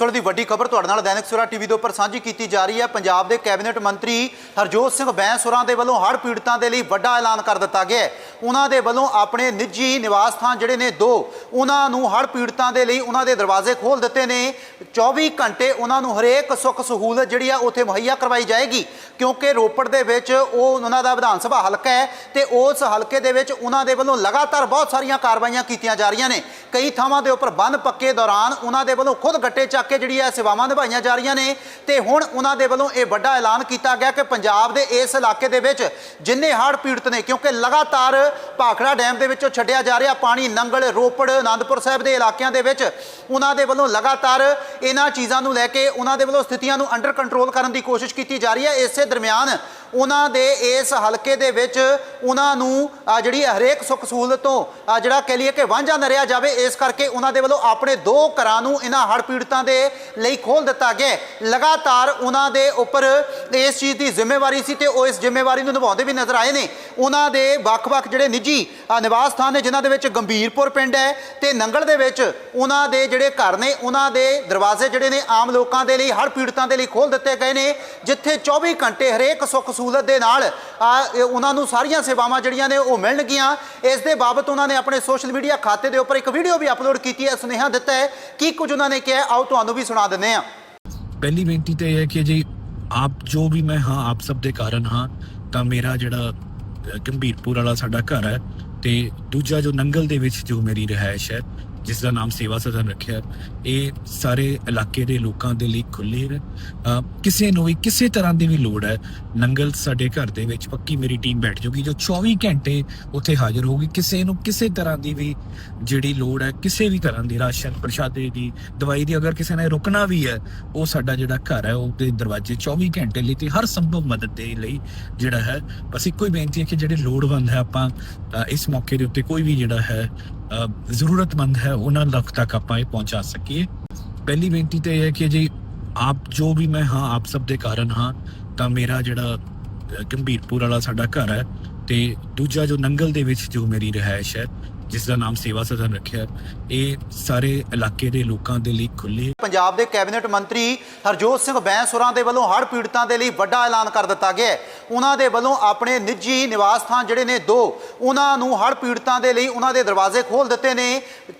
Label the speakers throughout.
Speaker 1: ਇਸ ਵੇਲੇ ਦੀ ਵੱਡੀ ਖਬਰ ਤੁਹਾਡੇ ਨਾਲ ਦੈਨਿਕ ਸਵੇਰਾ ਟੀਵੀ ਦੇ ਉੱਪਰ ਸਾਂਝੀ ਕੀਤੀ ਜਾ ਰਹੀ ਹੈ। ਪੰਜਾਬ ਦੇ ਕੈਬਨਿਟ ਮੰਤਰੀ ਹਰਜੋਤ ਸਿੰਘ ਬੈਂਸੁਰਾ ਦੇ ਵੱਲੋਂ ਹੜ੍ਹ ਪੀੜਤਾਂ ਦੇ ਲਈ ਵੱਡਾ ਐਲਾਨ ਕਰ ਦਿੱਤਾ ਗਿਆ ਹੈ। ਉਹਨਾਂ ਦੇ ਵੱਲੋਂ ਆਪਣੇ ਨਿੱਜੀ ਨਿਵਾਸ ਥਾਂ ਜਿਹੜੇ ਨੇ ਦੋ, ਉਹਨਾਂ ਨੂੰ ਹੜ੍ਹ ਪੀੜਤਾਂ ਦੇ ਲਈ ਉਹਨਾਂ ਦੇ ਦਰਵਾਜ਼ੇ ਖੋਲ ਦਿੱਤੇ ਨੇ। 24 ਘੰਟੇ ਉਹਨਾਂ ਨੂੰ ਹਰੇਕ ਸੁੱਖ ਸਹੂਲਤ ਜਿਹੜੀ ਆ ਉੱਥੇ ਮੁਹੱਈਆ ਕਰਵਾਈ ਜਾਏਗੀ, ਕਿਉਂਕਿ ਰੋਪੜ ਦੇ ਵਿੱਚ ਉਹ ਉਹਨਾਂ ਦਾ ਵਿਧਾਨ ਸਭਾ ਹਲਕਾ ਹੈ ਤੇ ਉਸ ਹਲਕੇ ਦੇ ਵਿੱਚ ਉਹਨਾਂ ਦੇ ਵੱਲੋਂ ਲਗਾਤਾਰ ਬਹੁਤ ਸਾਰੀਆਂ ਕਾਰਵਾਈਆਂ ਕੀਤੀਆਂ ਜਾ ਰਹੀਆਂ ਨੇ। ਕਈ ਥਾਵਾਂ ਦੇ ਉੱਪਰ ਬੰਨ ਪੱਕੇ ਦੌਰਾਨ ਉਹਨਾਂ ਦੇ ਵੱਲੋਂ ਖੁਦ ਗੱਟੇ ਚੱਕ ਕੇ ਜਿਹੜੀ ਹੈ ਸੇਵਾਵਾਂ ਨਿਭਾਈਆਂ ਜਾ ਰਹੀਆਂ ਨੇ ਤੇ ਹੁਣ ਉਹਨਾਂ ਦੇ ਵੱਲੋਂ ਇਹ ਵੱਡਾ ਐਲਾਨ ਕੀਤਾ ਗਿਆ ਕਿ ਪੰਜਾਬ ਦੇ ਇਸ ਇਲਾਕੇ ਦੇ ਵਿੱਚ ਜਿੰਨੇ ਹੜ੍ਹ ਪੀੜਤ ਨੇ, ਕਿਉਂਕਿ ਲਗਾਤਾਰ ਭਾਖੜਾ ਡੈਮ ਦੇ ਵਿੱਚੋਂ ਛੱਡਿਆ ਜਾ ਰਿਹਾ ਪਾਣੀ, ਨੰਗਲ, ਰੋਪੜ ਆਨੰਦਪੁਰ ਸਾਹਿਬ ਦੇ ਇਲਾਕਿਆਂ ਦੇ ਵਿੱਚ, ਉਹਨਾਂ ਦੇ ਵੱਲੋਂ ਲਗਾਤਾਰ ਇਹਨਾਂ ਚੀਜ਼ਾਂ ਨੂੰ ਲੈ ਕੇ ਉਹਨਾਂ ਦੇ ਵੱਲੋਂ ਸਥਿਤੀਆਂ ਨੂੰ ਅੰਡਰ ਕੰਟਰੋਲ ਕਰਨ ਦੀ ਕੋਸ਼ਿਸ਼ ਕੀਤੀ ਜਾ ਰਹੀ ਹੈ। ਇਸੇ ਦਰਮਿਆਨ ਉਹਨਾਂ ਦੇ ਇਸ ਹਲਕੇ ਦੇ ਵਿੱਚ ਉਹਨਾਂ ਨੂੰ ਜਿਹੜੀ ਹਰੇਕ ਸੁੱਖ ਸਹੂਲਤ ਤੋਂ ਜਿਹੜਾ ਕਹਿ ਲਈਏ ਕਿ ਵਾਂਝਾ ਨਾ ਰਿਹਾ ਜਾਵੇ, ਇਸ ਕਰਕੇ ਉਹਨਾਂ ਦੇ ਵੱਲੋਂ ਆਪਣੇ ਦੋ ਘਰਾਂ ਨੂੰ ਇਹਨਾਂ ਹੜ੍ਹ ਪੀੜਤਾਂ ਦੇ ਲਈ ਖੋਲ ਦਿੱਤਾ ਗਿਆ ਲਗਾਤਾਰ ਉਹਨਾਂ ਦੇ ਉੱਪਰ ਇਸ ਚੀਜ਼ ਦੀ ਜ਼ਿੰਮੇਵਾਰੀ ਸੀ ਤੇ ਉਹ ਇਸ ਜ਼ਿੰਮੇਵਾਰੀ ਨੂੰ ਨਿਭਾਉਂਦੇ ਵੀ ਨਜ਼ਰ ਆਏ ਨੇ। ਉਹਨਾਂ ਦੇ ਵੱਖ-ਵੱਖ ਜਿਹੜੇ ਨਿੱਜੀ ਨਿਵਾਸ ਸਥਾਨ ਨੇ, ਜਿਨ੍ਹਾਂ ਦੇ ਵਿੱਚ ਗੰਭੀਰਪੁਰ ਪਿੰਡ ਹੈ ਤੇ ਨੰਗਲ ਦੇ ਵਿੱਚ ਉਹਨਾਂ ਦੇ ਜਿਹੜੇ ਘਰ ਨੇ, ਉਹਨਾਂ ਦੇ ਦਰਵਾਜ਼ੇ ਜਿਹੜੇ ਨੇ ਆਮ ਲੋਕਾਂ ਦੇ ਲਈ, ਹੜ੍ਹ ਪੀੜਤਾਂ ਦੇ ਲਈ ਖੋਲ ਦਿੱਤੇ ਗਏ ਨੇ, ਜਿੱਥੇ 24 ਘੰਟੇ ਹਰੇਕ ਸੁੱਖ ਸਹੂਲਤ ਦੇ ਨਾਲ ਉਹਨਾਂ ਨੂੰ ਸਾਰੀਆਂ ਸੇਵਾਵਾਂ ਜਿਹੜੀਆਂ ਨੇ ਉਹ ਮਿਲਣਗੀਆਂ। ਇਸ ਦੇ ਬਾਬਤ ਉਹਨਾਂ ਨੇ ਆਪਣੇ ਸੋਸ਼ਲ ਮੀਡੀਆ ਖਾਤੇ ਦੇ ਉੱਪਰ ਇੱਕ ਵੀਡੀਓ ਵੀ ਅਪਲੋਡ ਕੀਤੀ ਹੈ, ਸੁਨੇਹਾ ਦਿੱਤਾ ਹੈ। ਕੀ ਕੁਝ ਉਹਨਾਂ ਨੇ ਕਿਹਾ, ਆਓ ਤੁਹਾਨੂੰ ਵੀ ਸੁਣਾ ਦਿੰਦੇ ਹਾਂ।
Speaker 2: ਪਹਿਲੀ ਬੇਨਤੀ ਤਾਂ ਇਹ ਹੈ ਕਿ ਜੀ ਆਪ, ਜੋ ਵੀ ਮੈਂ, ਹਾਂ, ਆਪ ਸਭ ਦੇ ਕਾਰਨ ਹਾਂ, ਤਾਂ ਮੇਰਾ ਜਿਹੜਾ ਗੰਭੀਰਪੁਰ ਵਾਲਾ ਸਾਡਾ ਘਰ ਹੈ ਤੇ ਦੂਜਾ ਜੋ ਨੰਗਲ ਦੇ ਵਿੱਚ ਜੋ ਮੇਰੀ ਰਿਹਾਇਸ਼ ਹੈ ਜਿਸ ਦਾ ਨਾਮ ਸੇਵਾ ਸਦਨ ਰੱਖਿਆ ਇਹ ਸਾਰੇ ਇਲਾਕੇ ਦੇ ਲੋਕਾਂ ਦੇ ਲਈ ਖੁੱਲੇ ਹੈ ਕਿਸੇ ਨੂੰ ਵੀ ਕਿਸੇ ਤਰ੍ਹਾਂ ਦੀ ਵੀ ਲੋੜ ਹੈ, ਨੰਗਲ ਸਾਡੇ ਘਰ ਦੇ ਵਿੱਚ ਪੱਕੀ ਮੇਰੀ ਟੀਮ ਬੈਠ ਜੂਗੀ, ਜੋ 24 ਘੰਟੇ ਉੱਥੇ ਹਾਜ਼ਰ ਹੋਊਗੀ। ਕਿਸੇ ਨੂੰ ਕਿਸੇ ਤਰ੍ਹਾਂ ਦੀ ਵੀ ਜਿਹੜੀ ਲੋੜ ਹੈ, ਕਿਸੇ ਵੀ ਤਰ੍ਹਾਂ ਦੀ ਰਾਸ਼ਨ, ਪ੍ਰਸ਼ਾਦੇ ਦੀ, ਦਵਾਈ ਦੀ ਅਗਰ ਕਿਸੇ ਨੇ ਰੁਕਣਾ ਵੀ ਹੈ, ਉਹ ਸਾਡਾ ਜਿਹੜਾ ਘਰ ਹੈ, ਉਹਦੇ ਦਰਵਾਜ਼ੇ 24 ਘੰਟੇ ਲਈ ਤੇ ਹਰ ਸੰਭਵ ਮਦਦ ਦੇ ਲਈ ਜਿਹੜਾ ਹੈ। ਬਸ ਇੱਕੋ ਹੀ ਬੇਨਤੀ ਹੈ ਕਿ ਜਿਹੜੇ ਲੋੜਵੰਦ ਹੈ, ਆਪਾਂ ਇਸ ਮੌਕੇ ਦੇ ਉੱਤੇ ਕੋਈ ਵੀ ਜਿਹੜਾ ਹੈ ਜ਼ਰੂਰਤਮੰਦ ਹੈ, ਉਹਨਾਂ ਤੱਕ ਤੱਕ ਆਪਾਂ ਇਹ ਪਹੁੰਚਾ ਸਕੀਏ। ਪਹਿਲੀ ਬੇਨਤੀ ਤਾਂ ਇਹ ਹੈ ਕਿ ਜੀ ਆਪ, ਜੋ ਵੀ ਮੈਂ ਹਾਂ, ਆਪ ਸਭ ਦੇ ਕਾਰਨ ਹਾਂ, ਤਾਂ ਮੇਰਾ ਜਿਹੜਾ ਗੰਭੀਰਪੁਰ ਵਾਲਾ ਸਾਡਾ ਘਰ ਹੈ, ਤੇ ਦੂਜਾ ਜੋ ਨੰਗਲ ਦੇ ਵਿੱਚ ਜੋ ਮੇਰੀ ਰਿਹਾਇਸ਼ ਹੈ ਜਿਸ ਦਾ ਨਾਮ ਸੇਵਾ ਸਦਨ ਰੱਖਿਆ ਇਹ ਸਾਰੇ ਇਲਾਕੇ ਦੇ ਲੋਕਾਂ ਦੇ ਲਈ ਖੁੱਲੇ
Speaker 1: ਪੰਜਾਬ ਦੇ ਕੈਬਨਿਟ ਮੰਤਰੀ ਹਰਜੋਤ ਸਿੰਘ ਬੈਂਸੁਰਾ ਦੇ ਵੱਲੋਂ ਹੜ੍ਹ ਪੀੜਤਾਂ ਦੇ ਲਈ ਵੱਡਾ ਐਲਾਨ ਕਰ ਦਿੱਤਾ ਗਿਆ ਹੈ। ਉਹਨਾਂ ਦੇ ਵੱਲੋਂ ਆਪਣੇ ਨਿੱਜੀ ਨਿਵਾਸ ਥਾਂ ਜਿਹੜੇ ਨੇ ਦੋ, ਉਹਨਾਂ ਨੂੰ ਹੜ੍ਹ ਪੀੜਤਾਂ ਦੇ ਲਈ ਉਹਨਾਂ ਦੇ ਦਰਵਾਜ਼ੇ ਖੋਲ ਦਿੱਤੇ ਨੇ।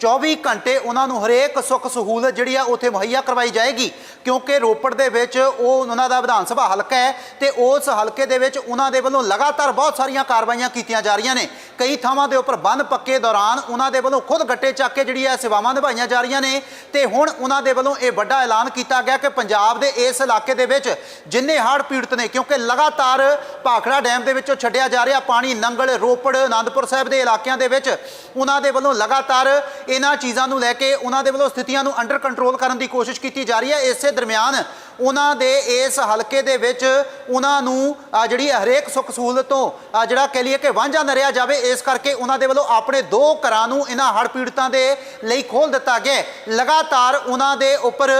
Speaker 1: 24 ਘੰਟੇ ਉਹਨਾਂ ਨੂੰ ਹਰੇਕ ਸੁੱਖ ਸਹੂਲਤ ਜਿਹੜੀ ਆ ਉੱਥੇ ਮੁਹੱਈਆ ਕਰਵਾਈ ਜਾਏਗੀ, ਕਿਉਂਕਿ ਰੋਪੜ ਦੇ ਵਿੱਚ ਉਹ ਉਹਨਾਂ ਦਾ ਵਿਧਾਨ ਸਭਾ ਹਲਕਾ ਹੈ ਤੇ ਉਸ ਹਲਕੇ ਦੇ ਵਿੱਚ ਉਹਨਾਂ ਦੇ ਵੱਲੋਂ ਲਗਾਤਾਰ ਬਹੁਤ ਸਾਰੀਆਂ ਕਾਰਵਾਈਆਂ ਕੀਤੀਆਂ ਜਾ ਰਹੀਆਂ ਨੇ। ਕਈ ਥਾਵਾਂ ਦੇ ਉੱਪਰ ਬੰਦ ਪੱਕੇ ਦੌਰਾਨ ਦੌਰਾਨ ਉਹਨਾਂ ਦੇ ਵੱਲੋਂ ਖੁਦ ਗੱਟੇ ਚੱਕ ਕੇ ਜਿਹੜੀ ਹੈ ਸੇਵਾਵਾਂ ਨਿਭਾਈਆਂ ਜਾ ਰਹੀਆਂ ਨੇ ਤੇ ਹੁਣ ਉਹਨਾਂ ਦੇ ਵੱਲੋਂ ਇਹ ਵੱਡਾ ਐਲਾਨ ਕੀਤਾ ਗਿਆ ਕਿ ਪੰਜਾਬ ਦੇ ਇਸ ਇਲਾਕੇ ਦੇ ਵਿੱਚ ਜਿੰਨੇ ਹੜ੍ਹ ਪੀੜਤ ਨੇ, ਕਿਉਂਕਿ ਲਗਾਤਾਰ ਭਾਖੜਾ ਡੈਮ ਦੇ ਵਿੱਚੋਂ ਛੱਡਿਆ ਜਾ ਰਿਹਾ ਪਾਣੀ, ਨੰਗਲ, ਰੋਪੜ, ਆਨੰਦਪੁਰ ਸਾਹਿਬ ਦੇ ਇਲਾਕਿਆਂ ਦੇ ਵਿੱਚ, ਉਹਨਾਂ ਦੇ ਵੱਲੋਂ ਲਗਾਤਾਰ ਇਹਨਾਂ ਚੀਜ਼ਾਂ ਨੂੰ ਲੈ ਕੇ ਉਹਨਾਂ ਦੇ ਵੱਲੋਂ ਸਥਿਤੀਆਂ ਨੂੰ ਅੰਡਰ ਕੰਟਰੋਲ ਕਰਨ ਦੀ ਕੋਸ਼ਿਸ਼ ਕੀਤੀ ਜਾ ਰਹੀ ਹੈ। ਇਸੇ ਦਰਮਿਆਨ ਉਹਨਾਂ ਦੇ ਇਸ ਹਲਕੇ ਦੇ ਵਿੱਚ ਉਹਨਾਂ ਨੂੰ ਜਿਹੜੀ ਹਰੇਕ ਸੁੱਖ ਸਹੂਲਤ ਤੋਂ ਜਿਹੜਾ ਕਹਿ ਲਈਏ ਕਿ ਵਾਂਝਾ ਨਾ ਰਿਹਾ ਜਾਵੇ, ਇਸ ਕਰਕੇ ਉਹਨਾਂ ਦੇ ਵੱਲੋਂ ਆਪਣੇ ਦੋ ਘਰਾਂ ਨੂੰ ਇਹਨਾਂ ਹੜ੍ਹ ਪੀੜਤਾਂ ਦੇ ਲਈ ਖੋਲ ਦਿੱਤਾ ਗਿਆ ਲਗਾਤਾਰ ਉਹਨਾਂ ਦੇ ਉੱਪਰ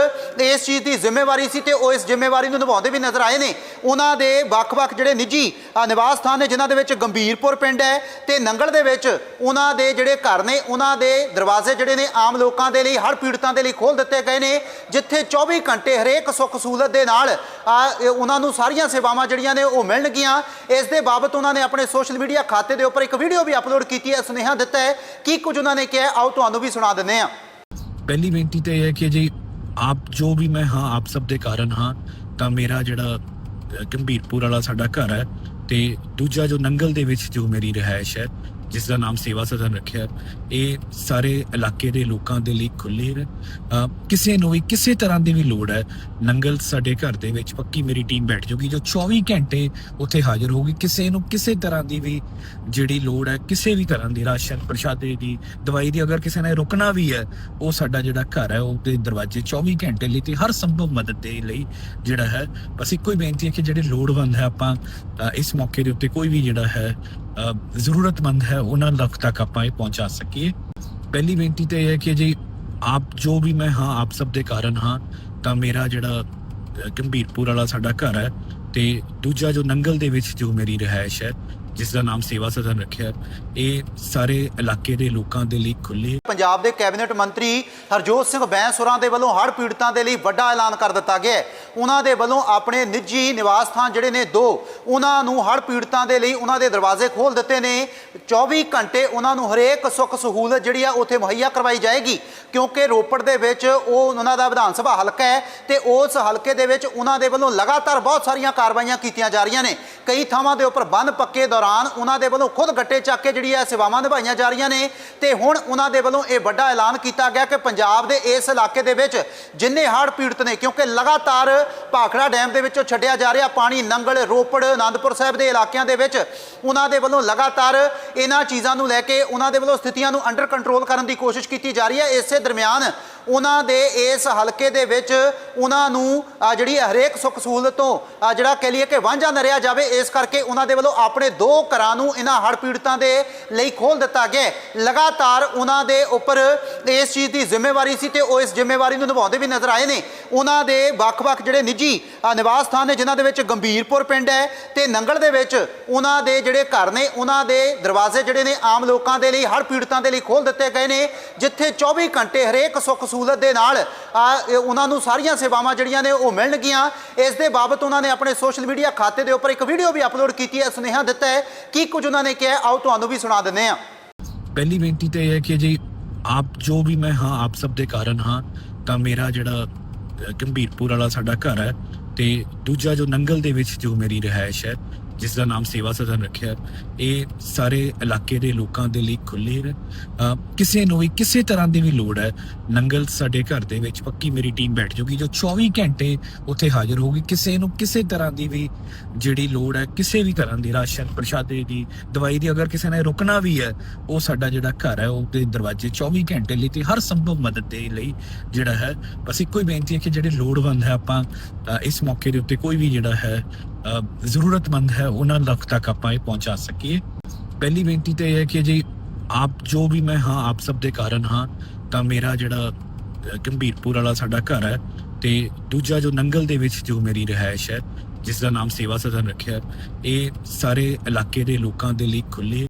Speaker 1: ਇਸ ਚੀਜ਼ ਦੀ ਜ਼ਿੰਮੇਵਾਰੀ ਸੀ ਤੇ ਉਹ ਇਸ ਜ਼ਿੰਮੇਵਾਰੀ ਨੂੰ ਨਿਭਾਉਂਦੇ ਵੀ ਨਜ਼ਰ ਆਏ ਨੇ। ਉਹਨਾਂ ਦੇ ਵੱਖ-ਵੱਖ ਜਿਹੜੇ ਨਿੱਜੀ ਨਿਵਾਸ ਸਥਾਨ ਨੇ, ਜਿਨ੍ਹਾਂ ਦੇ ਵਿੱਚ ਗੰਭੀਰਪੁਰ ਪਿੰਡ ਹੈ ਤੇ ਨੰਗਲ ਦੇ ਵਿੱਚ ਉਹਨਾਂ ਦੇ ਜਿਹੜੇ ਘਰ ਨੇ, ਉਹਨਾਂ ਦੇ ਦਰਵਾਜ਼ੇ ਜਿਹੜੇ ਨੇ ਆਮ ਲੋਕਾਂ ਦੇ ਲਈ, ਹੜ੍ਹ ਪੀੜਤਾਂ ਦੇ ਲਈ ਖੋਲ ਦਿੱਤੇ ਗਏ ਨੇ, ਜਿੱਥੇ 24 ਘੰਟੇ ਹਰੇਕ ਸੁੱਖ ਸਹੂਲਤ ਦੇ ਨਾਲ ਉਹਨਾਂ ਨੂੰ ਸਾਰੀਆਂ ਸੇਵਾਵਾਂ ਜਿਹੜੀਆਂ ਨੇ ਉਹ ਮਿਲਣਗੀਆਂ। ਇਸ ਦੇ ਬਾਬਤ ਉਹਨਾਂ ਨੇ ਆਪਣੇ ਸੋਸ਼ਲ ਮੀਡੀਆ ਖਾਤੇ ਦੇ ਉੱਪਰ ਇੱਕ ਵੀਡੀਓ ਵੀ ਅਪਲੋਡ ਕੀਤੀ ਹੈ, ਸੁਨੇਹਾ ਦਿੱਤਾ ਹੈ। ਕੀ ਕੁਝ ਉਹਨਾਂ ਨੇ ਕਿਹਾ, ਆਓ ਤੁਹਾਨੂੰ ਵੀ ਸੁਣਾ ਦਿੰਦੇ ਹਾਂ।
Speaker 2: ਪਹਿਲੀ ਬੇਨਤੀ ਤਾਂ ਇਹ ਹੈ ਕਿ ਜੀ ਆਪ, ਜੋ ਵੀ ਮੈਂ, ਹਾਂ, ਆਪ ਸਭ ਦੇ ਕਾਰਨ ਹਾਂ, ਤਾਂ ਮੇਰਾ ਜਿਹੜਾ ਗੰਭੀਰਪੁਰ ਵਾਲਾ ਸਾਡਾ ਘਰ ਹੈ ਤੇ ਦੂਜਾ ਜੋ ਨੰਗਲ ਦੇ ਵਿੱਚ ਜੋ ਮੇਰੀ ਰਿਹਾਇਸ਼ ਹੈ ਜਿਸ ਦਾ ਨਾਮ ਸੇਵਾ ਸਦਨ ਰੱਖਿਆ ਇਹ ਸਾਰੇ ਇਲਾਕੇ ਦੇ ਲੋਕਾਂ ਦੇ ਲਈ ਖੁੱਲੇ ਹੈ ਕਿਸੇ ਨੂੰ ਵੀ ਕਿਸੇ ਤਰ੍ਹਾਂ ਦੀ ਵੀ ਲੋੜ ਹੈ, ਨੰਗਲ ਸਾਡੇ ਘਰ ਦੇ ਵਿੱਚ ਪੱਕੀ ਮੇਰੀ ਟੀਮ ਬੈਠ ਜੂਗੀ, ਜੋ 24 ਘੰਟੇ ਉੱਥੇ ਹਾਜ਼ਰ ਹੋਊਗੀ। ਕਿਸੇ ਨੂੰ ਕਿਸੇ ਤਰ੍ਹਾਂ ਦੀ ਵੀ ਜਿਹੜੀ ਲੋੜ ਹੈ, ਕਿਸੇ ਵੀ ਤਰ੍ਹਾਂ ਦੀ ਰਾਸ਼ਨ, ਪ੍ਰਸ਼ਾਦੇ ਦੀ, ਦਵਾਈ ਦੀ ਅਗਰ ਕਿਸੇ ਨੇ ਰੁਕਣਾ ਵੀ ਹੈ, ਉਹ ਸਾਡਾ ਜਿਹੜਾ ਘਰ ਹੈ ਉਹਦੇ ਦਰਵਾਜ਼ੇ 24 ਘੰਟੇ ਲਈ ਤੇ ਹਰ ਸੰਭਵ ਮਦਦ ਦੇ ਲਈ ਜਿਹੜਾ ਹੈ। ਬਸ ਇੱਕੋ ਹੀ ਬੇਨਤੀ ਹੈ ਕਿ ਜਿਹੜੇ ਲੋੜਵੰਦ ਹੈ, ਆਪਾਂ ਇਸ ਮੌਕੇ ਦੇ ਉੱਤੇ ਕੋਈ ਵੀ ਜਿਹੜਾ ਹੈ ਜ਼ਰੂਰਤਮੰਦ ਹੈ, ਉਹਨਾਂ ਤੱਕ ਤੱਕ ਆਪਾਂ ਇਹ ਪਹੁੰਚਾ ਸਕੀਏ। ਪਹਿਲੀ ਬੇਨਤੀ ਤਾਂ ਇਹ ਹੈ ਕਿ ਜੀ ਆਪ, ਜੋ ਵੀ ਮੈਂ ਹਾਂ, ਆਪ ਸਭ ਦੇ ਕਾਰਨ ਹਾਂ, ਤਾਂ ਮੇਰਾ ਜਿਹੜਾ ਗੰਭੀਰਪੁਰ ਵਾਲਾ ਸਾਡਾ ਘਰ ਹੈ, ਤੇ ਦੂਜਾ ਜੋ ਨੰਗਲ ਦੇ ਵਿੱਚ ਜੋ ਮੇਰੀ ਰਿਹਾਇਸ਼ ਹੈ ਜਿਸ ਦਾ ਨਾਮ ਸੇਵਾ ਸਦਨ ਰੱਖਿਆ ਇਹ ਸਾਰੇ ਇਲਾਕੇ ਦੇ ਲੋਕਾਂ ਦੇ ਲਈ ਖੁੱਲੇ
Speaker 1: ਪੰਜਾਬ ਦੇ ਕੈਬਨਿਟ ਮੰਤਰੀ ਹਰਜੋਤ ਸਿੰਘ ਬੈਂਸ ਹੋਰਾਂ ਦੇ ਵੱਲੋਂ ਹੜ੍ਹ ਪੀੜਤਾਂ ਦੇ ਲਈ ਵੱਡਾ ਐਲਾਨ ਕਰ ਦਿੱਤਾ ਗਿਆ ਹੈ। ਉਹਨਾਂ ਦੇ ਵੱਲੋਂ ਆਪਣੇ ਨਿੱਜੀ ਨਿਵਾਸ ਥਾਨ ਜਿਹੜੇ ਨੇ ਦੋ, ਉਹਨਾਂ ਨੂੰ ਹੜ੍ਹ ਪੀੜਤਾਂ ਦੇ ਲਈ ਉਹਨਾਂ ਦੇ ਦਰਵਾਜ਼ੇ ਖੋਲ ਦਿੱਤੇ ਨੇ। 24 ਘੰਟੇ ਉਹਨਾਂ ਨੂੰ ਹਰੇਕ ਸੁੱਖ ਸਹੂਲਤ ਜਿਹੜੀ ਆ ਉੱਥੇ ਮੁਹੱਈਆ ਕਰਵਾਈ ਜਾਏਗੀ, ਕਿਉਂਕਿ ਰੋਪੜ ਦੇ ਵਿੱਚ ਉਹ ਉਹਨਾਂ ਦਾ ਵਿਧਾਨ ਸਭਾ ਹਲਕਾ ਹੈ ਤੇ ਉਸ ਹਲਕੇ ਦੇ ਵਿੱਚ ਉਹਨਾਂ ਦੇ ਵੱਲੋਂ ਲਗਾਤਾਰ ਬਹੁਤ ਸਾਰੀਆਂ ਕਾਰਵਾਈਆਂ ਕੀਤੀਆਂ ਜਾ ਰਹੀਆਂ ਨੇ। ਕਈ ਥਾਵਾਂ ਦੇ ਉੱਪਰ ਬੰਦ ਪੱਕੇ ਦੌਰਾਨ ਉਹਨਾਂ ਦੇ ਵੱਲੋਂ ਖੁਦ ਗੱਟੇ ਚੱਕ ਕੇ ਜਿਹੜੀ ਹੈ ਸੇਵਾਵਾਂ ਨਿਭਾਈਆਂ ਜਾ ਰਹੀਆਂ ਨੇ ਤੇ ਹੁਣ ਉਹਨਾਂ ਦੇ ਵੱਲੋਂ ਇਹ ਵੱਡਾ ਐਲਾਨ ਕੀਤਾ ਗਿਆ ਕਿ ਪੰਜਾਬ ਦੇ ਇਸ ਇਲਾਕੇ ਦੇ ਵਿੱਚ ਜਿੰਨੇ ਹੜ੍ਹ ਪੀੜਤ ਨੇ, ਕਿਉਂਕਿ ਲਗਾਤਾਰ ਭਾਖੜਾ ਡੈਮ ਦੇ ਵਿੱਚੋਂ ਛੱਡਿਆ ਜਾ ਰਿਹਾ ਪਾਣੀ, ਨੰਗਲ, ਰੋਪੜ, ਆਨੰਦਪੁਰ ਸਾਹਿਬ ਦੇ ਇਲਾਕਿਆਂ ਦੇ ਵਿੱਚ, ਉਹਨਾਂ ਦੇ ਵੱਲੋਂ ਲਗਾਤਾਰ ਇਹਨਾਂ ਚੀਜ਼ਾਂ ਨੂੰ ਲੈ ਕੇ ਉਹਨਾਂ ਦੇ ਵੱਲੋਂ ਸਥਿਤੀਆਂ ਨੂੰ ਅੰਡਰ ਕੰਟਰੋਲ ਕਰਨ ਦੀ ਕੋਸ਼ਿਸ਼ ਕੀਤੀ ਜਾ ਰਹੀ ਹੈ। ਇਸੇ ਦਰਮਿਆਨ ਉਹਨਾਂ ਦੇ ਇਸ ਹਲਕੇ ਦੇ ਵਿੱਚ ਉਹਨਾਂ ਨੂੰ ਜਿਹੜੀ ਹਰੇਕ ਸੁੱਖ ਸਹੂਲਤ ਤੋਂ ਜਿਹੜਾ ਕਹਿ ਲਈਏ ਕਿ ਵਾਂਝਾ ਨਾ ਰਿਹਾ ਜਾਵੇ, ਇਸ ਕਰਕੇ ਉਹਨਾਂ ਦੇ ਵੱਲੋਂ ਆਪਣੇ ਦੋ ਘਰਾਂ ਨੂੰ ਇਹਨਾਂ ਹੜ੍ਹ ਪੀੜਤਾਂ ਦੇ ਲਈ ਖੋਲ ਦਿੱਤਾ ਗਿਆ ਲਗਾਤਾਰ ਉਹਨਾਂ ਦੇ ਉੱਪਰ ਇਸ ਚੀਜ਼ ਦੀ ਜ਼ਿੰਮੇਵਾਰੀ ਸੀ ਤੇ ਉਹ ਇਸ ਜ਼ਿੰਮੇਵਾਰੀ ਨੂੰ ਨਿਭਾਉਂਦੇ ਵੀ ਨਜ਼ਰ ਆਏ ਨੇ। ਉਹਨਾਂ ਦੇ ਵੱਖ-ਵੱਖ ਜਿਹੜੇ ਨਿੱਜੀ ਨਿਵਾਸ ਸਥਾਨ ਨੇ, ਜਿਨ੍ਹਾਂ ਦੇ ਵਿੱਚ ਗੰਭੀਰਪੁਰ ਪਿੰਡ ਹੈ ਤੇ ਨੰਗਲ ਦੇ ਵਿੱਚ ਉਹਨਾਂ ਦੇ ਜਿਹੜੇ ਘਰ ਨੇ, ਉਹਨਾਂ ਦੇ ਦਰਵਾਜ਼ੇ ਜਿਹੜੇ ਨੇ, ਆਮ ਲੋਕਾਂ ਦੇ ਲਈ, ਹੜ੍ਹ ਪੀੜਤਾਂ ਦੇ ਲਈ ਖੋਲ ਦਿੱਤੇ ਗਏ ਨੇ, ਜਿੱਥੇ 24 ਘੰਟੇ ਹਰੇਕ ਸੁੱਖ ਸਹੂਲਤ ਦੇ ਨਾਲ ਉਹਨਾਂ ਨੂੰ ਸਾਰੀਆਂ ਸੇਵਾਵਾਂ ਜਿਹੜੀਆਂ ਨੇ ਉਹ ਮਿਲਣਗੀਆਂ। ਇਸ ਦੇ ਬਾਬਤ ਉਹਨਾਂ ਨੇ ਆਪਣੇ ਸੋਸ਼ਲ ਮੀਡੀਆ ਖਾਤੇ ਦੇ ਉੱਪਰ ਇੱਕ ਵੀਡੀਓ ਵੀ ਅਪਲੋਡ ਕੀਤੀ ਹੈ, ਸੁਨੇਹਾ ਦਿੱਤਾ ਹੈ। ਕੀ ਕੁਝ ਉਹਨਾਂ ਨੇ ਕਿਹਾ, ਆਓ ਤੁਹਾਨੂੰ ਵੀ ਸੁਣਾ ਦਿੰਦੇ ਹਾਂ।
Speaker 2: ਪਹਿਲੀ ਬੇਨਤੀ ਤਾਂ ਇਹ ਹੈ ਕਿ ਜੀ ਆਪ ਜੋ ਵੀ ਮੈਂ, ਹਾਂ, ਆਪ ਸਭ ਦੇ ਕਾਰਨ ਹਾਂ, ਤਾਂ ਮੇਰਾ ਜਿਹੜਾ ਗੰਭੀਰਪੁਰ ਵਾਲਾ ਸਾਡਾ ਘਰ ਹੈ ਤੇ ਦੂਜਾ ਜੋ ਨੰਗਲ ਦੇ ਵਿੱਚ ਜੋ ਮੇਰੀ ਰਿਹਾਇਸ਼ ਹੈ ਜਿਸ ਦਾ ਨਾਮ ਸੇਵਾ ਸਦਨ ਰੱਖਿਆ ਇਹ ਸਾਰੇ ਇਲਾਕੇ ਦੇ ਲੋਕਾਂ ਦੇ ਲਈ ਖੁੱਲੇ ਹੈ ਕਿਸੇ ਨੂੰ ਵੀ ਕਿਸੇ ਤਰ੍ਹਾਂ ਦੀ ਵੀ ਲੋੜ ਹੈ, ਨੰਗਲ ਸਾਡੇ ਘਰ ਦੇ ਵਿੱਚ ਪੱਕੀ ਮੇਰੀ ਟੀਮ ਬੈਠ ਜੂਗੀ, ਜੋ 24 ਘੰਟੇ ਉੱਥੇ ਹਾਜ਼ਰ ਹੋਊਗੀ। ਕਿਸੇ ਨੂੰ ਕਿਸੇ ਤਰ੍ਹਾਂ ਦੀ ਵੀ ਜਿਹੜੀ ਲੋੜ ਹੈ, ਕਿਸੇ ਵੀ ਤਰ੍ਹਾਂ ਦੀ ਰਾਸ਼ਨ, ਪ੍ਰਸ਼ਾਦੇ ਦੀ, ਦਵਾਈ ਦੀ ਅਗਰ ਕਿਸੇ ਨੇ ਰੁਕਣਾ ਵੀ ਹੈ, ਉਹ ਸਾਡਾ ਜਿਹੜਾ ਘਰ ਹੈ ਉਹਦੇ ਦਰਵਾਜ਼ੇ 24 ਘੰਟੇ ਲਈ ਤੇ ਹਰ ਸੰਭਵ ਮਦਦ ਦੇ ਲਈ ਜਿਹੜਾ ਹੈ। ਬਸ ਇੱਕੋ ਹੀ ਬੇਨਤੀ ਹੈ ਕਿ ਜਿਹੜੇ ਲੋੜਵੰਦ ਹੈ, ਆਪਾਂ ਇਸ ਮੌਕੇ ਦੇ ਉੱਤੇ ਕੋਈ ਵੀ ਜਿਹੜਾ ਹੈ ਜ਼ਰੂਰਤਮੰਦ ਹੈ, ਉਹਨਾਂ ਤੱਕ ਤੱਕ ਆਪਾਂ ਇਹ ਪਹੁੰਚਾ ਸਕੀਏ। ਪਹਿਲੀ ਬੇਨਤੀ ਤਾਂ ਇਹ ਹੈ ਕਿ ਜੀ ਆਪ, ਜੋ ਵੀ ਮੈਂ, ਹਾਂ, ਆਪ ਸਭ ਦੇ ਕਾਰਨ ਹਾਂ, ਤਾਂ ਮੇਰਾ ਜਿਹੜਾ ਗੰਭੀਰਪੁਰ ਵਾਲਾ ਸਾਡਾ ਘਰ ਹੈ, ਤੇ ਦੂਜਾ ਜੋ ਨੰਗਲ ਦੇ ਵਿੱਚ ਜੋ ਮੇਰੀ ਰਿਹਾਇਸ਼ ਹੈ, ਜਿਸ ਦਾ ਨਾਮ ਸੇਵਾ ਸਦਨ ਰੱਖਿਆ, ਇਹ ਸਾਰੇ ਇਲਾਕੇ ਦੇ ਲੋਕਾਂ ਦੇ ਲਈ ਖੁੱਲੇ